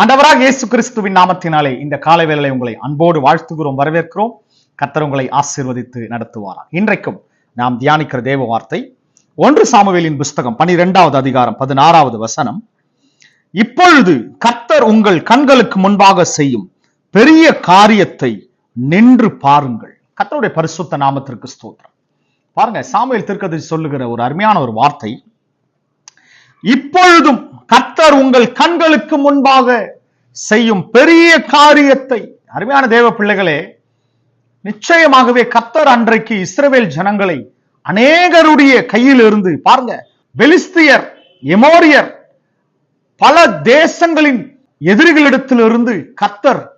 அண்டவராக இயேசு கிறிஸ்துவின் நாமத்தினாலே இந்த காலை வேளையை உங்களை அன்போடு வாழ்த்துகிறோம் வரவேற்கிறோம். கத்தர் உங்களை ஆசீர்வதித்து நடத்துவாராம் இன்றைக்கும் நாம் தியானிக்கிற தேவ வார்த்தை ஒன்று சாமுவேலின் புஸ்தகம் பனிரெண்டாவது அதிகாரம் பதினாறாவது வசனம். இப்பொழுது கத்தர் உங்கள் கண்களுக்கு முன்பாக செய்யும் பெரிய காரியத்தை நின்று பாருங்கள். கத்தருடைய பரிசுத்த நாமத்திற்கு ஸ்தோத்திரம். பாருங்க சாமுவேல் திருக்கதை சொல்லுகிற ஒரு அருமையான ஒரு வார்த்தை. இப்பொழுதும் கர்த்தர் உங்கள் கண்களுக்கு முன்பாக செய்யும் பெரிய காரியத்தை அருமையான தேவ பிள்ளைகளே நிச்சயமாகவே கர்த்தர் அன்றைக்கு இஸ்ரவேல் ஜனங்களை அநேகருடைய கையில் இருந்து பாருங்க பெலிஸ்தியர் எமோரியர் பல தேசங்களின் எதிரிகளிடத்திலிருந்து கர்த்தர்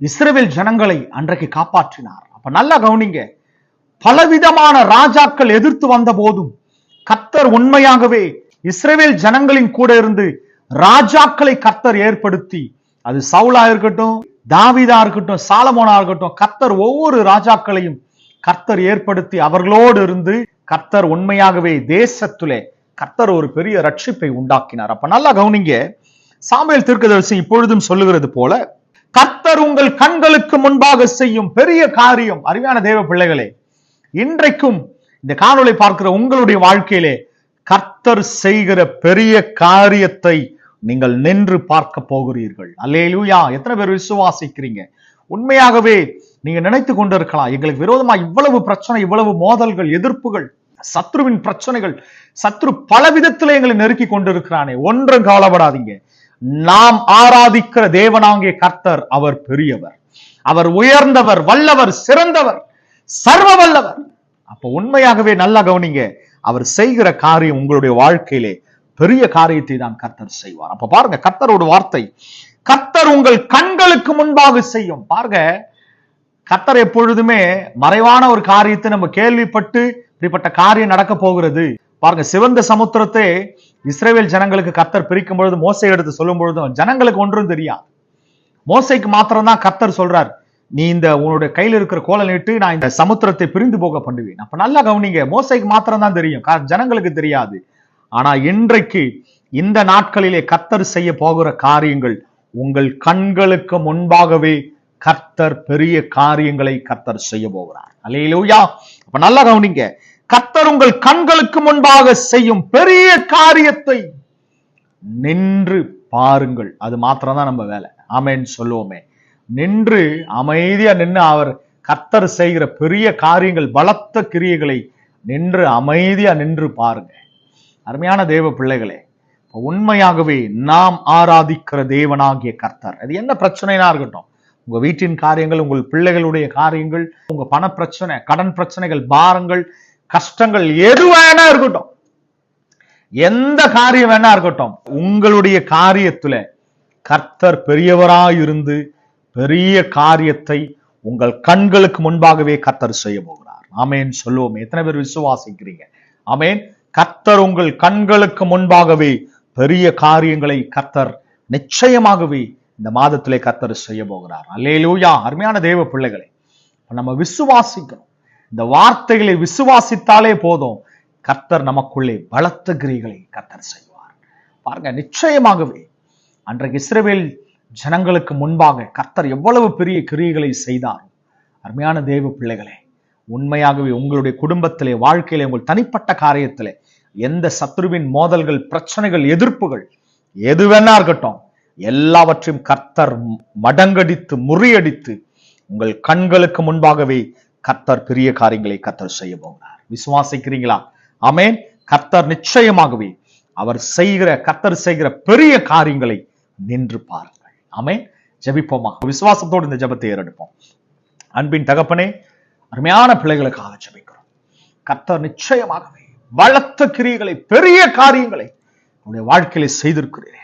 இஸ்ரவேல் ஜனங்களை அன்றைக்கு காப்பாற்றினார். அப்ப நல்லா கவனிங்க பலவிதமான ராஜாக்கள் எதிர்த்து வந்த போதும் கத்தர் உண்மையாகவே இஸ்ரேவேல் ஜனங்களின் கூட இருந்து ராஜாக்களை கர்த்தர் ஏற்படுத்தி அது சவுலா இருக்கட்டும் தாவிதா இருக்கட்டும் சாலமோனா இருக்கட்டும் கர்த்தர் ஒவ்வொரு ராஜாக்களையும் கர்த்தர் ஏற்படுத்தி அவர்களோடு இருந்து கர்த்தர் உண்மையாகவே தேசத்துலே கர்த்தர் ஒரு பெரிய ரட்சிப்பை உண்டாக்கினார். அப்ப நல்லா கவனிங்க சாமியல் தீர்க்கதரிசி இப்பொழுதும் சொல்லுகிறது போல கர்த்தர் உங்கள் கண்களுக்கு முன்பாக செய்யும் பெரிய காரியம் அறிவான தேவ பிள்ளைகளே இன்றைக்கும் இந்த காணொளி பார்க்கிற உங்களுடைய வாழ்க்கையிலே கர்த்தர் செய்கிற பெரிய காரியத்தை நீங்கள் நின்று பார்க்க போகிறீர்கள். அல்லேலூயா. எத்தனை பேர் விசுவாசிக்கிறீங்க? உண்மையாகவே நீங்க நினைத்து கொண்டிருக்கலாம். எங்களுக்கு விரோதமா இவ்வளவு பிரச்சனை இவ்வளவு மோதல்கள் எதிர்ப்புகள் சத்ருவின் பிரச்சனைகள் சத்ரு பல விதத்துல எங்களை நெருக்கி கொண்டிருக்கிறானே. ஒன்றும் கவலைப்படாதீங்க. நாம் ஆராதிக்கிற தேவனாகிய கர்த்தர் அவர் பெரியவர். அவர் உயர்ந்தவர் வல்லவர் சிறந்தவர் சர்வ வல்லவர். அப்ப உண்மையாகவே நல்லா கவனிங்க. அவர் செய்கிற காரியம் உங்களுடைய வாழ்க்கையிலே பெரிய காரியத்தை தான் கர்த்தர் செய்வார். அப்ப பாருங்க கர்த்தரோட வார்த்தை கர்த்தர் உங்கள் கண்களுக்கு முன்பாக செய்யும். பாருங்க கர்த்தர் எப்பொழுதுமே மறைவான ஒரு காரியத்தை நம்ம கேள்விப்பட்டு இப்படிப்பட்ட காரியம் நடக்க போகிறது. பாருங்க சிவந்த சமுத்திரத்தை இஸ்ரேவேல் ஜனங்களுக்கு கர்த்தர் பிரிக்கும் பொழுது மோசை எடுத்து சொல்லும் பொழுதும் ஜனங்களுக்கு ஒன்றும் தெரியாது. மோசைக்கு மாத்திரம்தான் கர்த்தர் சொல்றார். நீ இந்த உன்னுடைய கையில் இருக்கிற கோலை நீட்டு நான் இந்த சமுத்திரத்தை பிரிந்து போக பண்ணுவேன். அப்ப நல்லா கவனிங்க மோசைக்கு மாத்திரம் தான் தெரியும் ஜனங்களுக்கு தெரியாது. ஆனா இன்றைக்கு இந்த நாட்களிலே கத்தர் செய்ய போகிற காரியங்கள் உங்கள் கண்களுக்கு முன்பாகவே கர்த்தர் பெரிய காரியங்களை கர்த்தர் செய்ய போகிறார். அல்லையிலோயா அப்ப நல்லா கவனிங்க கர்த்தர் உங்கள் கண்களுக்கு முன்பாக செய்யும் பெரிய காரியத்தை நின்று பாருங்கள். அது மாத்திரம் தான் நம்ம வேலை. ஆமேன்னு சொல்லுவோமே. நின்று அமைதியா நின்று அவர் கர்த்தர் செய்கிற பெரிய காரியங்கள் பலத்த கிரியைகளை நின்று அமைதியா நின்று பாருங்க. அருமையான தேவ பிள்ளைகளே இப்போ உண்மையாகவே நாம் ஆராதிக்கிற தேவனாகிய கர்த்தர். அது என்ன பிரச்சனைனா இருக்கட்டும். உங்க வீட்டின் காரியங்கள் உங்கள் பிள்ளைகளுடைய காரியங்கள் உங்க பண பிரச்சனை கடன் பிரச்சனைகள் பாரங்கள் கஷ்டங்கள் எது வேணா இருக்கட்டும். எந்த காரியம் வேணா இருக்கட்டும். உங்களுடைய காரியத்துல கர்த்தர் பெரியவராய் இருந்து பெரிய காரியத்தை உங்கள் கண்களுக்கு முன்பாகவே கர்த்தர் செய்ய போகிறார். ஆமேன். சொல்லுவோம். எத்தனை பேர் விசுவாசிக்கிறீங்க? ஆமேன். கர்த்தர் உங்கள் கண்களுக்கு முன்பாகவே பெரிய காரியங்களை கர்த்தர் நிச்சயமாகவே இந்த மாதத்திலே கர்த்தர் செய்ய போகிறார். அல்லேலூயா. அருமையான தேவ பிள்ளைகளை நம்ம விசுவாசிக்கணும். இந்த வார்த்தைகளை விசுவாசித்தாலே போதும் கர்த்தர் நமக்குள்ளே பலத்த கிரிகளை கர்த்தர் செய்வார். பாருங்க நிச்சயமாகவே அன்றைக்கு இஸ்ரவேல் ஜனங்களுக்கு முன்பாக கர்த்தர் எவ்வளவு பெரிய கிரியைகளை செய்தார். அருமையான தேவ பிள்ளைகளே உண்மையாகவே உங்களுடைய குடும்பத்திலே வாழ்க்கையிலே உங்கள் தனிப்பட்ட காரியத்திலே எந்த சத்ருவின் மோதல்கள் பிரச்சனைகள் எதிர்ப்புகள் எது வேணா இருக்கட்டும் எல்லாவற்றையும் கர்த்தர் மடங்கடித்து முறியடித்து உங்கள் கண்களுக்கு முன்பாகவே கர்த்தர் பெரிய காரியங்களை கர்த்தர் செய்ய போகிறார். விசுவாசிக்கிறீங்களா? ஆமென். கர்த்தர் நிச்சயமாகவே அவர் செய்கிற கர்த்தர் செய்கிற பெரிய காரியங்களை நின்று பாருங்கள் ஆமென். ஜபிப்போமா? விசுவாசத்தோடு இந்த ஜபத்தை ஏறெடுப்போம். அன்பின் தகப்பனே அருமையான பிள்ளைகளுக்காக ஜெபிக்கிறோம். கர்த்தர் நிச்சயமாகவே பலத்த கிரியைகளை பெரிய காரியங்களை உங்களுடைய வாழ்க்கையில செய்திருக்கிறீரே.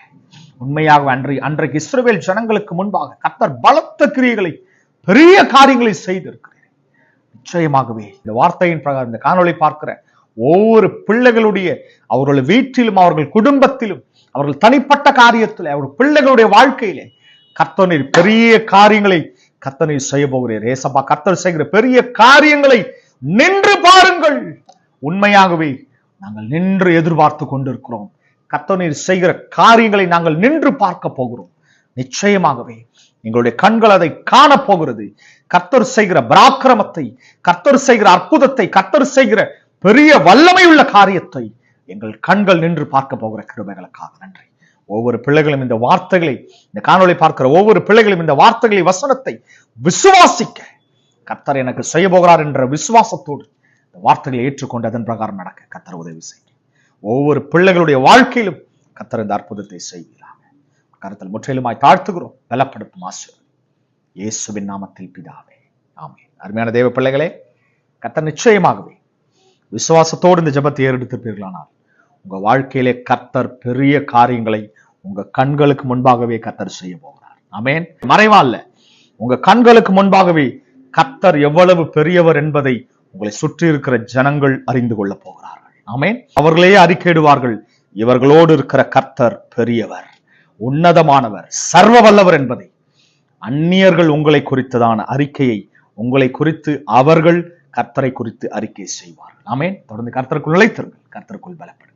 உண்மையாக அன்றை அன்றைக்கு இஸ்ரோவேல் ஜனங்களுக்கு முன்பாக கர்த்தர் பலத்த கிரியைகளை பெரிய காரியங்களை செய்திருக்கிறீர். நிச்சயமாகவே இந்த வார்த்தையின் பிரகாரம் இந்த காணொளி பார்க்கிற ஒவ்வொரு பிள்ளைகளுடைய அவர்கள் வீட்டிலும் அவர்கள் குடும்பத்திலும் அவர்கள் தனிப்பட்ட காரியத்தில் அவர்கள் பிள்ளைகளுடைய வாழ்க்கையிலே கர்த்தனை பெரிய காரியங்களை கர்த்தனை செய்ய போகிறீர். ஏசப்பா கர்த்தர் செய்கிற பெரிய காரியங்களை நின்று பாருங்கள். உண்மையாகவே நாங்கள் நின்று எதிர்பார்த்து கொண்டிருக்கிறோம். கர்த்தனீர் செய்கிற காரியங்களை நாங்கள் நின்று பார்க்க போகிறோம். நிச்சயமாகவே எங்களுடைய கண்கள் அதை காணப்போகிறது கர்த்தர் செய்கிற பராக்கிரமத்தை கர்த்தர் செய்கிற அற்புதத்தை கர்த்தர் செய்கிற பெரிய வல்லமை உள்ள காரியத்தை எங்கள் கண்கள் நின்று பார்க்க போகிற கிருபைகளுக்காக. நன்றி. ஒவ்வொரு பிள்ளைகளும் இந்த வார்த்தைகளை இந்த காணொளி பார்க்கிற ஒவ்வொரு பிள்ளைகளும் இந்த வார்த்தைகளை வசனத்தை விசுவாசிக்க கர்த்தர் எனக்கு செய்ய போகிறார் என்ற விசுவாசத்தோடு இந்த வார்த்தைகளை ஏற்றுக்கொண்டு அதன் பிரகாரம் நடக்க கர்த்தர் உதவி செய்ய ஒவ்வொரு பிள்ளைகளுடைய வாழ்க்கையிலும் கர்த்தர் இந்த அற்புதத்தை செய்கிறார். கருத்தில் முற்றிலுமாய் தாழ்த்துகிறோம் பலப்படுத்தும் ஆசிரியர் இயேசுவின் நாமத்தில் பிதாவே ஆமே அருமையான தேவ பிள்ளைகளே கர்த்தர் நிச்சயமாகவே விசுவாசத்தோடு இந்த ஜெபத்தை ஏறெடுத்திருப்பீர்களானால் உங்க வாழ்க்கையிலே கர்த்தர் பெரிய காரியங்களை உங்க கண்களுக்கு முன்பாகவே கர்த்தர் செய்ய போகிறார். அமேன் மறைவா உங்கள் உங்க கண்களுக்கு முன்பாகவே கர்த்தர் எவ்வளவு பெரியவர் என்பதை உங்களை சுற்றி இருக்கிற ஜனங்கள் அறிந்து கொள்ளப் போகிறார்கள். அமேன் அவர்களையே அறிக்கையிடுவார்கள். இவர்களோடு இருக்கிற கர்த்தர் பெரியவர் உன்னதமானவர் சர்வ வல்லவர் என்பதை. அந்நியர்கள் உங்களை குறித்ததான அறிக்கையை உங்களை குறித்து அவர்கள் கர்த்தரை குறித்து அறிக்கை செய்வார்கள். ஆமென். தொடர்ந்து கர்த்தருக்குள் நிலைத்திருங்கள் கர்த்தருக்குள் பலப்படும்